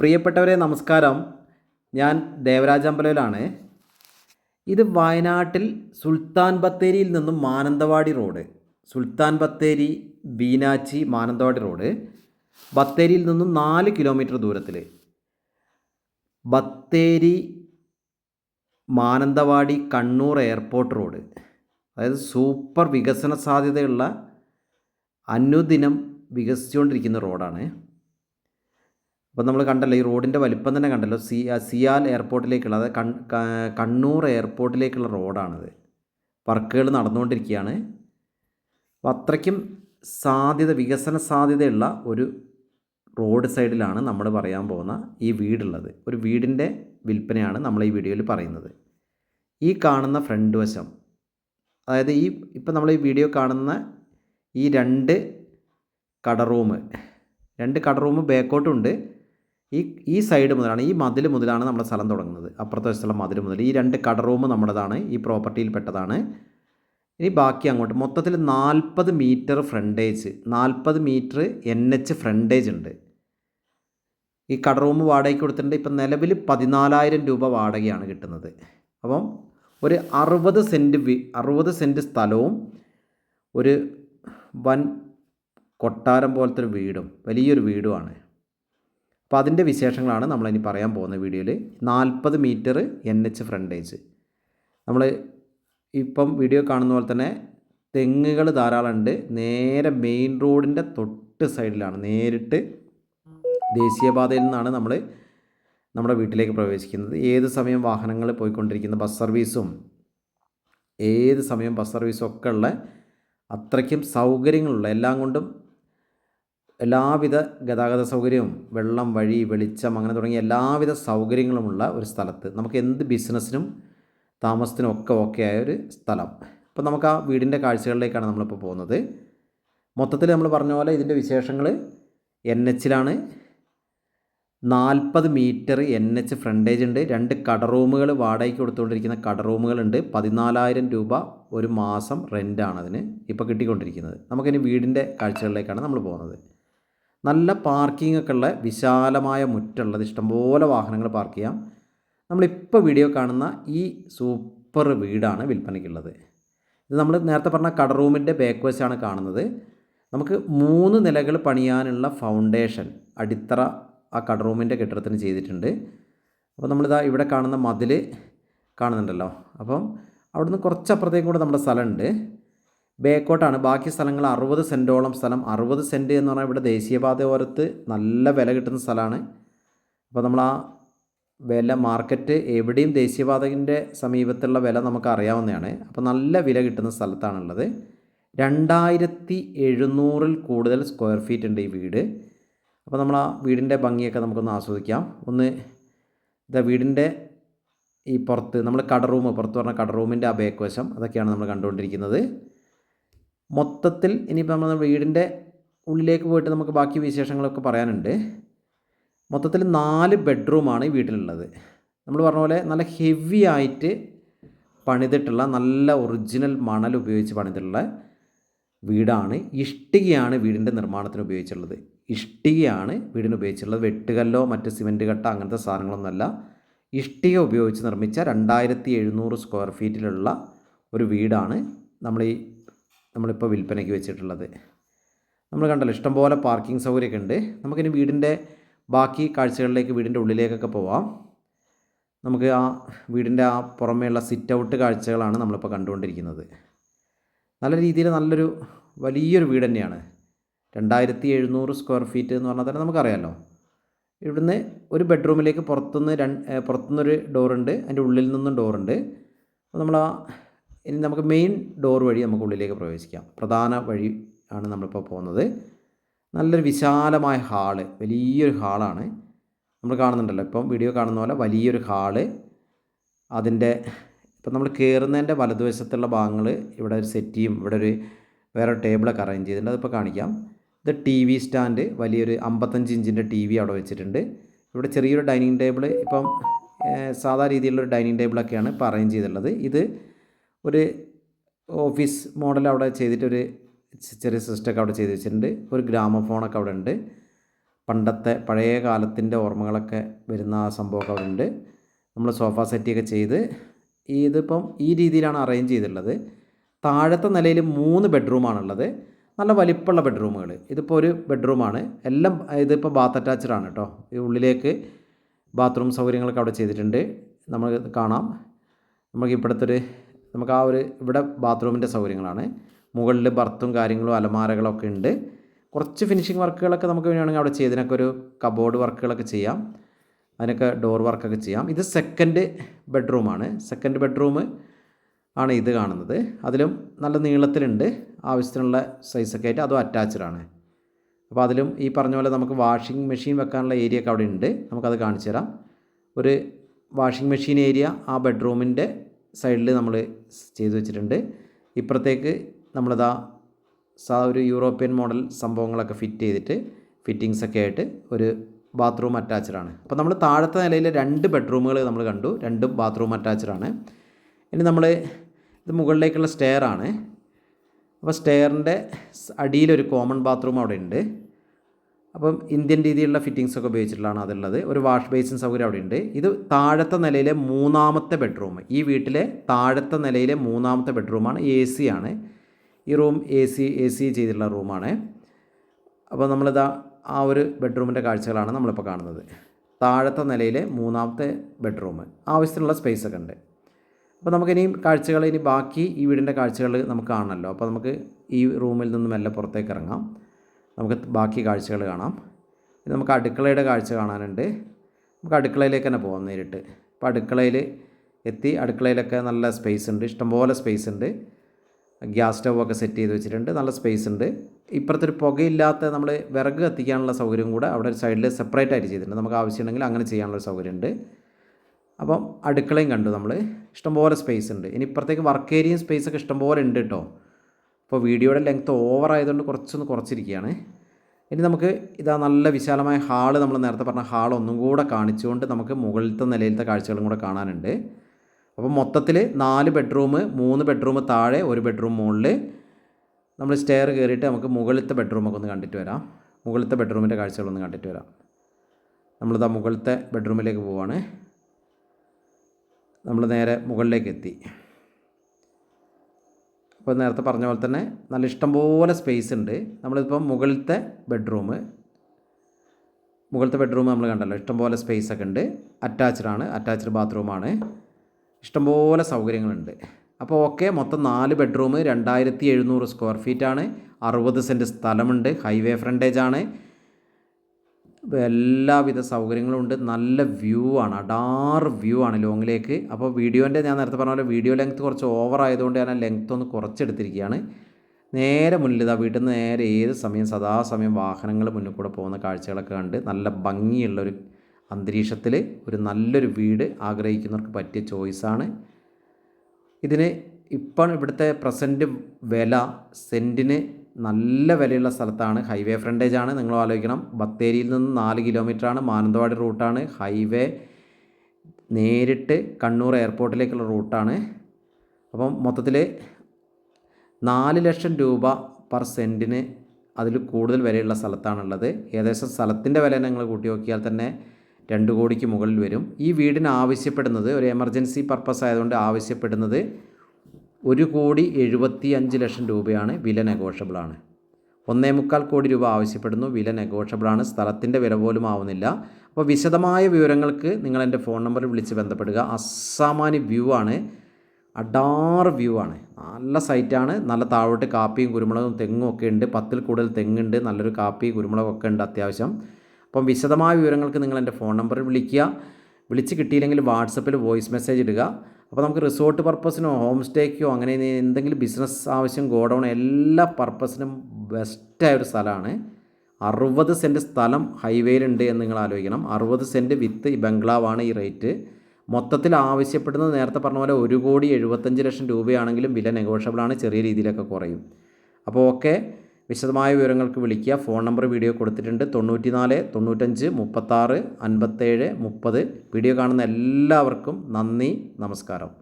പ്രിയപ്പെട്ടവരെ നമസ്കാരം. ഞാൻ ദേവരാജ് അമ്പലയിലാണ് ഇത് വയനാട്ടിൽ സുൽത്താൻ ബത്തേരിയിൽ നിന്നും മാനന്തവാടി റോഡ്. സുൽത്താൻ ബത്തേരി ബീനാച്ചി മാനന്തവാടി റോഡ്. ബത്തേരിയിൽ നിന്നും നാല് കിലോമീറ്റർ ദൂരത്തിൽ ബത്തേരി മാനന്തവാടി കണ്ണൂർ എയർപോർട്ട് റോഡ്. അതായത് സൂപ്പർ വികസന സാധ്യതയുള്ള അനുദിനം വികസിച്ചുകൊണ്ടിരിക്കുന്ന റോഡാണ്. അപ്പോൾ നമ്മൾ കണ്ടല്ലോ ഈ റോഡിന്റെ വലിപ്പം തന്നെ കണ്ടല്ലോ. സി സിയാൽ എയർപോർട്ടിലേക്കുള്ള അതായത് കണ്ണൂർ എയർപോർട്ടിലേക്കുള്ള റോഡാണിത്. വർക്കുകൾ നടന്നുകൊണ്ടിരിക്കുകയാണ്. അപ്പോൾ അത്രയ്ക്കും സാധ്യത വികസന സാധ്യതയുള്ള ഒരു റോഡ് സൈഡിലാണ് നമ്മൾ പറയാൻ പോകുന്ന ഈ വീടുള്ളത്. ഒരു വീടിന്റെ വിൽപ്പനയാണ് നമ്മൾ ഈ വീഡിയോയിൽ പറയുന്നത്. ഈ കാണുന്ന ഫ്രണ്ട് വശം അതായത് ഈ ഇപ്പം നമ്മൾ ഈ വീഡിയോ കാണുന്ന ഈ രണ്ട് കട റൂം രണ്ട് കട റൂം ബാക്കോട്ടുണ്ട് ഈ ഈ സൈഡ് മുതലാണ് ഈ മതിൽ മുതലാണ് നമ്മുടെ സ്ഥലം തുടങ്ങുന്നത്. അപ്പുറത്തെ വശത്തുള്ള മതിൽ മുതൽ. ഈ രണ്ട് കട റൂം നമ്മുടേതാണ്. ഈ പ്രോപ്പർട്ടിയിൽ പെട്ടതാണ്. ഇനി ബാക്കി അങ്ങോട്ട്. മൊത്തത്തിൽ നാൽപ്പത് മീറ്റർ ഫ്രണ്ടേജ് നാൽപ്പത് മീറ്റർ എൻ എച്ച് ഫ്രണ്ടേജ് ഉണ്ട്. ഈ കട റൂം വാടകയ്ക്ക് കൊടുത്തിട്ടുണ്ട്. ഇപ്പം നിലവിൽ പതിനാലായിരം രൂപ വാടകയാണ് കിട്ടുന്നത്. അപ്പം ഒരു അറുപത് സെന്റ് വി അറുപത് സെന്റ് സ്ഥലവും ഒരു വൻ കൊട്ടാരം പോലത്തെ ഒരു വീടും വലിയൊരു വീടുമാണ്. അപ്പോൾ അതിന്റെ വിശേഷങ്ങളാണ് നമ്മളിനി പറയാൻ പോകുന്ന വീഡിയോയിൽ. നാൽപ്പത് മീറ്റർ എൻ എച്ച് ഫ്രണ്ടേജ്. നമ്മൾ ഇപ്പം വീഡിയോ കാണുന്ന പോലെ തന്നെ തെങ്ങുകൾ ധാരാളം ഉണ്ട് നേരെ മെയിൻ റോഡിന്റെ തൊട്ട് സൈഡിലാണ്. നേരിട്ട് ദേശീയപാതയിൽ നിന്നാണ് നമ്മൾ നമ്മുടെ വീട്ടിലേക്ക് പ്രവേശിക്കുന്നത്. ഏത് സമയം വാഹനങ്ങൾ പോയിക്കൊണ്ടിരിക്കുന്ന ബസ് സർവീസും ഏത് സമയം ബസ് സർവീസും ഒക്കെ ഉള്ള അത്രയ്ക്കും സൗകര്യങ്ങളുള്ള എല്ലാം കൊണ്ടും എല്ലാവിധ ഗതാഗത സൗകര്യവും വെള്ളം വഴി വെളിച്ചം അങ്ങനെ തുടങ്ങിയ എല്ലാവിധ സൗകര്യങ്ങളുമുള്ള ഒരു സ്ഥലത്ത് നമുക്ക് എന്ത് ബിസിനസ്സിനും താമസത്തിനും ഒക്കെ ഓക്കെ ആയ ഒരു സ്ഥലം. അപ്പോൾ നമുക്ക് ആ വീടിന്റെ കാഴ്ചകളിലേക്കാണ് നമ്മളിപ്പോൾ പോകുന്നത്. മൊത്തത്തിൽ നമ്മൾ പറഞ്ഞ പോലെ ഇതിന്റെ വിശേഷങ്ങൾ എൻ എച്ചിലാണ്. നാൽപ്പത് മീറ്റർ എൻ എച്ച് ഫ്രണ്ടേജ് ഉണ്ട്. രണ്ട് കട റൂമുകൾ വാടകയ്ക്ക് കൊടുത്തുകൊണ്ടിരിക്കുന്ന കട റൂമുകളുണ്ട്. പതിനാലായിരം രൂപ ഒരു മാസം റെന്റാണ് അതിന് ഇപ്പോൾ കിട്ടിക്കൊണ്ടിരിക്കുന്നത്. നമുക്കിനി വീടിന്റെ കാഴ്ചകളിലേക്കാണ് നമ്മൾ പോകുന്നത്. നല്ല പാർക്കിംഗ് ഒക്കെ ഉള്ള വിശാലമായ മുറ്റുള്ളത് ഇഷ്ടംപോലെ വാഹനങ്ങൾ പാർക്ക് ചെയ്യാം. നമ്മളിപ്പോൾ വീഡിയോ കാണുന്ന ഈ സൂപ്പർ വീടാണ് വിൽപ്പനയ്ക്കുള്ളത്. ഇത് നമ്മൾ നേരത്തെ പറഞ്ഞ കട റൂമിന്റെ ബാക്ക് വശമാണ് കാണുന്നത്. നമുക്ക് മൂന്ന് നിലകൾ പണിയാനുള്ള ഫൗണ്ടേഷൻ അടിത്തറ ആ കട റൂമിന്റെ കെട്ടിടത്തിന് ചെയ്തിട്ടുണ്ട്. അപ്പോൾ നമ്മളിതാ ഇവിടെ കാണുന്ന മതിൽ കാണുന്നുണ്ടല്ലോ. അപ്പം അവിടുന്ന് കുറച്ചപ്പുറത്തേക്കും കൂടെ നമ്മുടെ സ്ഥലമുണ്ട്. ബേക്കോട്ടാണ്. ബാക്കി സ്ഥലങ്ങൾ അറുപത് സെന്റോളം സ്ഥലം. അറുപത് സെന്റ് എന്ന് പറഞ്ഞാൽ ഇവിടെ ദേശീയപാത ഓരത്ത് നല്ല വില കിട്ടുന്ന സ്ഥലമാണ്. അപ്പോൾ നമ്മൾ ആ വില മാർക്കറ്റ് എവിടെയും ദേശീയപാതകിന്റെ സമീപത്തുള്ള വില നമുക്ക് അറിയാവുന്നതാണ്. അപ്പോൾ നല്ല വില കിട്ടുന്ന സ്ഥലത്താണുള്ളത്. രണ്ടായിരത്തി എഴുന്നൂറിൽ കൂടുതൽ സ്ക്വയർ ഫീറ്റ് ഉണ്ട് ഈ വീട്. അപ്പോൾ നമ്മൾ ആ വീടിന്റെ ഭംഗിയൊക്കെ നമുക്കൊന്ന് ആസ്വദിക്കാം. ഒന്ന് ഇതാ വീടിന്റെ ഈ പുറത്ത് നമ്മൾ കട റൂം പുറത്ത് പറഞ്ഞ കട റൂമിന്റെ ആ ബേക്ക് വശം അതൊക്കെയാണ് നമ്മൾ കണ്ടുകൊണ്ടിരിക്കുന്നത്. മൊത്തത്തിൽ ഇനിയിപ്പോൾ നമ്മൾ വീടിന്റെ ഉള്ളിലേക്ക് പോയിട്ട് നമുക്ക് ബാക്കി വിശേഷങ്ങളൊക്കെ പറയാനുണ്ട്. മൊത്തത്തിൽ നാല് ബെഡ്റൂമാണ് ഈ വീട്ടിലുള്ളത്. നമ്മൾ പറഞ്ഞ പോലെ നല്ല ഹെവി ആയിട്ട് പണിതിട്ടുള്ള നല്ല ഒറിജിനൽ മണൽ ഉപയോഗിച്ച് പണിതിട്ടുള്ള വീടാണ്. ഇഷ്ടികയാണ് വീടിന്റെ നിർമ്മാണത്തിന് ഉപയോഗിച്ചിട്ടുള്ളത്. ഇഷ്ടികയാണ് വീടിന് ഉപയോഗിച്ചുള്ളത് വെട്ടുകല്ലോ മറ്റ് സിമെന്റ് കട്ട അങ്ങനത്തെ സാധനങ്ങളൊന്നുമല്ല. ഇഷ്ടിക ഉപയോഗിച്ച് നിർമ്മിച്ച രണ്ടായിരത്തി എഴുന്നൂറ് സ്ക്വയർ ഫീറ്റിലുള്ള ഒരു വീടാണ് നമ്മൾ ഈ നമ്മളിപ്പോൾ വിൽപ്പനയ്ക്ക് വെച്ചിട്ടുള്ളത്. നമ്മൾ കണ്ടല്ലോ ഇഷ്ടംപോലെ പാർക്കിംഗ് സൗകര്യമൊക്കെ ഉണ്ട്. നമുക്കിനി വീടിന്റെ ബാക്കി കാഴ്ചകളിലേക്ക് വീടിന്റെ ഉള്ളിലേക്കൊക്കെ പോവാം. നമുക്ക് ആ വീടിന്റെ ആ പുറമേയുള്ള സിറ്റ് ഔട്ട് കാഴ്ചകളാണ് നമ്മളിപ്പോൾ കണ്ടുകൊണ്ടിരിക്കുന്നത്. നല്ല രീതിയിൽ നല്ലൊരു വലിയൊരു വീട് തന്നെയാണ്. രണ്ടായിരത്തി എഴുന്നൂറ് സ്ക്വയർ ഫീറ്റ് എന്ന് പറഞ്ഞാൽ തന്നെ നമുക്കറിയാമല്ലോ ഇവിടുന്ന് ഒരു ബെഡ്റൂമിലേക്ക് പുറത്തുനിന്ന് രണ്ട് പുറത്തുനിന്നൊരു ഡോറുണ്ട് അതിന്റെ ഉള്ളിൽ നിന്നും ഡോറുണ്ട് അപ്പോൾ നമ്മൾ ആ ഇനി നമുക്ക് മെയിൻ ഡോർ വഴി നമുക്ക് ഉള്ളിലേക്ക് പ്രവേശിക്കാം. പ്രധാന വഴി ആണ് നമ്മളിപ്പോൾ പോകുന്നത്. നല്ലൊരു വിശാലമായ ഹാൾ വലിയൊരു ഹാളാണ് നമ്മൾ കാണുന്നുണ്ടല്ലോ ഇപ്പം വീഡിയോ കാണുന്ന പോലെ വലിയൊരു ഹാൾ അതിന്റെ ഇപ്പം നമ്മൾ കയറുന്നതിന്റെ വലതുവശത്തുള്ള ഭാഗങ്ങൾ ഇവിടെ ഒരു സെറ്റിയും ഇവിടെ ഒരു വേറെ ടേബിളൊക്കെ അറേഞ്ച് ചെയ്തിട്ടുണ്ട്. അതിപ്പോൾ കാണിക്കാം. ഇത് ടി വി സ്റ്റാൻഡ് വലിയൊരു അമ്പത്തഞ്ച് ഇഞ്ചിന്റെ ടി വി അവിടെ വെച്ചിട്ടുണ്ട്. ഇവിടെ ചെറിയൊരു ഡൈനിങ് ടേബിൾ ഇപ്പം സാധാ രീതിയിലുള്ള ഡൈനിങ് ടേബിളൊക്കെയാണ് ഇപ്പോൾ അറേഞ്ച് ചെയ്തിട്ടുള്ളത്. ഇത് ഒരു ഓഫീസ് മോഡൽ അവിടെ ചെയ്തിട്ടൊരു ചെറിയ സിസ്റ്റമൊക്കെ അവിടെ ചെയ്ത് വെച്ചിട്ടുണ്ട്. ഒരു ഗ്രാമഫോണൊക്കെ അവിടെ ഉണ്ട്. പണ്ടത്തെ പഴയ കാലത്തിന്റെ ഓർമ്മകളൊക്കെ വരുന്ന ആ സംഭവമൊക്കെ അവിടെ ഉണ്ട്. നമ്മൾ സോഫ സെറ്റിയൊക്കെ ചെയ്ത് ഇതിപ്പം ഈ രീതിയിലാണ് അറേഞ്ച് ചെയ്തിട്ടുള്ളത്. താഴത്തെ നിലയിൽ മൂന്ന് ബെഡ്റൂമാണുള്ളത് നല്ല വലിപ്പമുള്ള ബെഡ്റൂമുകൾ ഇതിപ്പോൾ ഒരു ബെഡ്റൂമാണ് എല്ലാം ഇതിപ്പോൾ ബാത്ത് അറ്റാച്ച്ഡ് ആണ് കേട്ടോ ഈ ഉള്ളിലേക്ക് ബാത്റൂം സൗകര്യങ്ങളൊക്കെ അവിടെ ചെയ്തിട്ടുണ്ട്. നമ്മൾ കാണാം. നമുക്ക് ഇപ്പോഴത്തെ ഒരു നമുക്ക് ആ ഒരു ഇവിടെ ബാത്റൂമിന്റെ സൗകര്യങ്ങളാണ്. മുകളിൽ ബർത്തും കാര്യങ്ങളും അലമാരകളൊക്കെ ഉണ്ട്. കുറച്ച് ഫിനിഷിങ് വർക്കുകളൊക്കെ നമുക്ക് വേണമെങ്കിൽ അവിടെ ചെയ്തതിനൊക്കെ ഒരു കബോർഡ് വർക്കുകളൊക്കെ ചെയ്യാം. അതിനൊക്കെ ഡോർ വർക്കൊക്കെ ചെയ്യാം. ഇത് സെക്കൻഡ് ബെഡ്റൂമാണ് സെക്കൻഡ് ബെഡ്റൂം ആണ് ഇത് കാണുന്നത്. അതിലും നല്ല നീളത്തിലുണ്ട്. ആവശ്യത്തിനുള്ള സൈസൊക്കെ ആയിട്ട് അതും അറ്റാച്ച്ഡ് ആണ്. അപ്പോൾ അതിലും ഈ പറഞ്ഞ പോലെ നമുക്ക് വാഷിംഗ് മെഷീൻ വെക്കാനുള്ള ഏരിയ ഒക്കെ അവിടെ ഉണ്ട്. നമുക്കത് കാണിച്ചു തരാം. ഒരു വാഷിംഗ് മെഷീൻ ഏരിയ ആ ബെഡ്റൂമിന്റെ സൈഡിൽ നമ്മൾ ചെയ്തു വെച്ചിട്ടുണ്ട്. ഇപ്പുറത്തേക്ക് നമ്മളിതാ സാ ഒരു യൂറോപ്യൻ മോഡൽ സംഭവങ്ങളൊക്കെ ഫിറ്റ് ചെയ്തിട്ട് ഫിറ്റിങ്സ് ഒക്കെ ആയിട്ട് ഒരു ബാത്റൂം അറ്റാച്ച്ഡ് ആണ്. അപ്പോൾ നമ്മൾ താഴത്തെ നിലയിൽ രണ്ട് ബെഡ്റൂമുകൾ നമ്മൾ കണ്ടു. രണ്ടും ബാത്റൂം അറ്റാച്ച്ഡ് ആണ്. ഇനി നമ്മൾ ഇത് മുകളിലേക്കുള്ള സ്റ്റെയർ ആണ് അപ്പോൾ സ്റ്റെയറിന്റെ അടിയിലൊരു കോമൺ ബാത്റൂം അവിടെ ഉണ്ട്. അപ്പം ഇന്ത്യൻ രീതിയിലുള്ള ഫിറ്റിങ്സ് ഒക്കെ ഉപയോഗിച്ചിട്ടുള്ളതാണ് അതുള്ളത്. ഒരു വാഷ് ബേസിൻ സൗകര്യം അവിടെ ഉണ്ട് ഇത് താഴത്തെ നിലയിലെ മൂന്നാമത്തെ ബെഡ്റൂം ഈ വീട്ടിലെ താഴത്തെ നിലയിലെ മൂന്നാമത്തെ ബെഡ്റൂമാണ് എ സി ആണ്. ഈ room A C A C ചെയ്തിട്ടുള്ള റൂമാണ് അപ്പോൾ നമ്മളിതാ ആ ഒരു ബെഡ്റൂമിന്റെ കാഴ്ചകളാണ് നമ്മളിപ്പോൾ കാണുന്നത്. താഴത്തെ നിലയിലെ മൂന്നാമത്തെ ബെഡ്റൂം ആവശ്യത്തിനുള്ള സ്പേസ് ഒക്കെ ഉണ്ട്. അപ്പോൾ നമുക്കിനിയും കാഴ്ചകൾ ഇനി ബാക്കി ഈ വീടിന്റെ കാഴ്ചകൾ നമുക്ക് കാണണമല്ലോ അപ്പോൾ നമുക്ക് ഈ റൂമിൽ നിന്നും എല്ലാം പുറത്തേക്ക് ഇറങ്ങാം. നമുക്ക് ബാക്കി കാഴ്ചകൾ കാണാം. ഇനി നമുക്ക് അടുക്കളയുടെ കാഴ്ച കാണാനുണ്ട്. നമുക്ക് അടുക്കളയിലേക്ക് തന്നെ പോകാം നേരിട്ട്. അപ്പോൾ അടുക്കളയിൽ എത്തി അടുക്കളയിലൊക്കെ നല്ല സ്പേസ് ഉണ്ട്. ഇഷ്ടംപോലെ സ്പേസ് ഉണ്ട്. ഗ്യാസ് സ്റ്റവ് ഒക്കെ സെറ്റ് ചെയ്ത് വെച്ചിട്ടുണ്ട്. നല്ല സ്പേസ് ഉണ്ട്. ഇപ്പുറത്തൊരു പുകയില്ലാത്ത നമ്മൾ വിറക് കത്തിക്കാനുള്ള സൗകര്യം കൂടെ അവിടെ ഒരു സൈഡിൽ സെപ്പറേറ്റ് ആയിട്ട് ചെയ്തിട്ടുണ്ട്. നമുക്ക് ആവശ്യമുണ്ടെങ്കിൽ അങ്ങനെ ചെയ്യാനുള്ള സൗകര്യമുണ്ട് അപ്പം അടുക്കളയും കണ്ടു നമ്മൾ ഇഷ്ടംപോലെ സ്പേസ് ഉണ്ട്. ഇനി ഇപ്പുറത്തേക്ക് വർക്ക് ഏരിയയും സ്പേസൊക്കെ ഇഷ്ടംപോലെ ഉണ്ട് കേട്ടോ. അപ്പോൾ വീഡിയോയുടെ ലെങ്ത്ത് ഓവർ ആയതുകൊണ്ട് കുറച്ചൊന്ന് കുറച്ചിരിക്കുകയാണ്. ഇനി നമുക്ക് ഇതാ നല്ല വിശാലമായ ഹാൾ നമ്മൾ നേരത്തെ പറഞ്ഞ ഹാൾ ഒന്നും കൂടെ കാണിച്ചുകൊണ്ട് നമുക്ക് മുകളിലത്തെ നിലയിലത്തെ കാഴ്ചകളും കൂടെ കാണാനുണ്ട്. അപ്പോൾ മൊത്തത്തിൽ നാല് ബെഡ്റൂം മൂന്ന് ബെഡ്റൂം താഴെ ഒരു ബെഡ്റൂം മുകളിൽ നമ്മൾ സ്റ്റെയർ കയറിയിട്ട് നമുക്ക് മുകളിലത്തെ ബെഡ്റൂമൊക്കെ ഒന്ന് കണ്ടിട്ട് വരാം. മുകളിലത്തെ ബെഡ്റൂമിന്റെ കാഴ്ചകളൊന്ന് കണ്ടിട്ട് വരാം. നമ്മളിതാ മുകളിലത്തെ ബെഡ്റൂമിലേക്ക് പോവാണ്. നമ്മൾ നേരെ മുകളിലേക്ക് എത്തി. അപ്പോൾ നേരത്തെ പറഞ്ഞ പോലെ തന്നെ നല്ല ഇഷ്ടംപോലെ സ്പേസ് ഉണ്ട്. നമ്മളിപ്പം മുകളിലത്തെ ബെഡ്റൂം മുകളിലത്തെ ബെഡ്റൂം നമ്മൾ കണ്ടല്ലോ ഇഷ്ടംപോലെ സ്പേസ് ഒക്കെ ഉണ്ട്. അറ്റാച്ച്ഡ് ആണ് അറ്റാച്ച്ഡ് ബാത്റൂമാണ് ഇഷ്ടംപോലെ സൗകര്യങ്ങളുണ്ട്. അപ്പോൾ ഓക്കെ മൊത്തം നാല് ബെഡ്റൂം രണ്ടായിരത്തി എഴുന്നൂറ് സ്ക്വയർ ഫീറ്റാണ് അറുപത് സെന്റ് സ്ഥലമുണ്ട് ഹൈവേ ഫ്രണ്ടേജ് ആണ്. എല്ലാവിധ സൗകര്യങ്ങളും ഉണ്ട്. നല്ല വ്യൂ ആണ്. അടാർ വ്യൂ ആണ് ലോങ്ങിലേക്ക് അപ്പോൾ വീഡിയോന്റെ ഞാൻ നേരത്തെ പറഞ്ഞ പോലെ വീഡിയോ ലെങ്ത് കുറച്ച് ഓവർ ആയതുകൊണ്ട് ഞാൻ ആ ലെങ്ത് ഒന്ന് കുറച്ചെടുത്തിരിക്കുകയാണ്. നേരെ മുന്നിൽ ഇതാ വീട്ടിൽ നിന്ന് നേരെ ഏത് സമയം സദാസമയം വാഹനങ്ങൾ മുന്നിൽ കൂടെ പോകുന്ന കാഴ്ചകളൊക്കെ കണ്ട് നല്ല ഭംഗിയുള്ളൊരു അന്തരീക്ഷത്തിൽ ഒരു നല്ലൊരു വീട് ആഗ്രഹിക്കുന്നവർക്ക് പറ്റിയ ചോയ്സാണ് ഇതിന് ഇപ്പം ഇവിടുത്തെ പ്രസന്റ് വില സെന്റിന് നല്ല വിലയുള്ള സ്ഥലത്താണ്. ഹൈവേ ഫ്രണ്ടേജ് ആണ്. നിങ്ങൾ ആലോചിക്കണം. ബത്തേരിയിൽ നിന്ന് നാല് കിലോമീറ്ററാണ്. മാനന്തവാടി റൂട്ടാണ്. ഹൈവേ നേരിട്ട് കണ്ണൂർ എയർപോർട്ടിലേക്കുള്ള റൂട്ടാണ്. അപ്പം മൊത്തത്തിൽ നാല് ലക്ഷം രൂപ പെർ സെന്റിന് അതിൽ കൂടുതൽ വിലയുള്ള സ്ഥലത്താണുള്ളത്. ഏകദേശം സ്ഥലത്തിന്റെ വില നിങ്ങൾ കൂട്ടി നോക്കിയാൽ തന്നെ രണ്ട് കോടിക്ക് മുകളിൽ വരും. ഈ വീടിന് ആവശ്യപ്പെടുന്നത് ഒരു എമർജൻസി പർപ്പസ് ആയതുകൊണ്ട് ആവശ്യപ്പെടുന്നത് ഒരു കോടി എഴുപത്തി അഞ്ച് ലക്ഷം രൂപയാണ് വില നെഗോഷ്യബിളാണ് ഒന്നേ മുക്കാൽ കോടി രൂപ ആവശ്യപ്പെടുന്നു വില നെഗോഷ്യബിളാണ് സ്ഥലത്തിന്റെ വില പോലും ആവുന്നില്ല. അപ്പോൾ വിശദമായ വിവരങ്ങൾക്ക് നിങ്ങൾ എന്റെ ഫോൺ നമ്പറിൽ വിളിച്ച് ബന്ധപ്പെടുക. അസാമാന്യ വ്യൂ ആണ്. അഡാർ വ്യൂ ആണ്. നല്ല സൈറ്റാണ് നല്ല താഴോട്ട് കാപ്പിയും കുരുമുളകും തെങ്ങും ഒക്കെ ഉണ്ട്. പത്തിൽ കൂടുതൽ തെങ്ങുണ്ട്. നല്ലൊരു കാപ്പി കുരുമുളകൊക്കെ ഉണ്ട് അത്യാവശ്യം. അപ്പം വിശദമായ വിവരങ്ങൾക്ക് നിങ്ങൾ എന്റെ ഫോൺ നമ്പറിൽ വിളിക്കുക. വിളിച്ച് കിട്ടിയില്ലെങ്കിൽ വാട്സപ്പിൽ വോയിസ് മെസ്സേജ് ഇടുക. അപ്പോൾ നമുക്ക് റിസോർട്ട് പർപ്പസിനോ ഹോം സ്റ്റേക്കോ അങ്ങനെ എന്തെങ്കിലും ബിസിനസ് ആവശ്യം ഗോഡൗൺ എല്ലാ പർപ്പസിനും ബെസ്റ്റായ ഒരു സ്ഥലമാണ്. അറുപത് സെന്റ് സ്ഥലം ഹൈവേയിലുണ്ട് എന്ന് നിങ്ങൾ ആലോചിക്കണം. അറുപത് സെന്റ് വിത്ത് ഈ ബംഗ്ലാവാണ് ഈ റേറ്റ്. മൊത്തത്തിൽ ആവശ്യപ്പെടുന്നത് നേരത്തെ പറഞ്ഞ പോലെ ഒരു കോടി എഴുപത്തഞ്ച് ലക്ഷം രൂപയാണെങ്കിലും വില നെഗോഷ്യബിളാണ് ചെറിയ രീതിയിലൊക്കെ കുറയും. അപ്പോൾ ഓക്കെ. വിശദമായ വിവരങ്ങൾക്ക് വിളിക്കുക. ഫോൺ നമ്പർ വീഡിയോ കൊടുത്തിട്ടുണ്ട്. തൊണ്ണൂറ്റി നാല് തൊണ്ണൂറ്റഞ്ച് മുപ്പത്താറ് അൻപത്തേഴ് മുപ്പത്. വീഡിയോ കാണുന്ന എല്ലാവർക്കും നന്ദി നമസ്കാരം.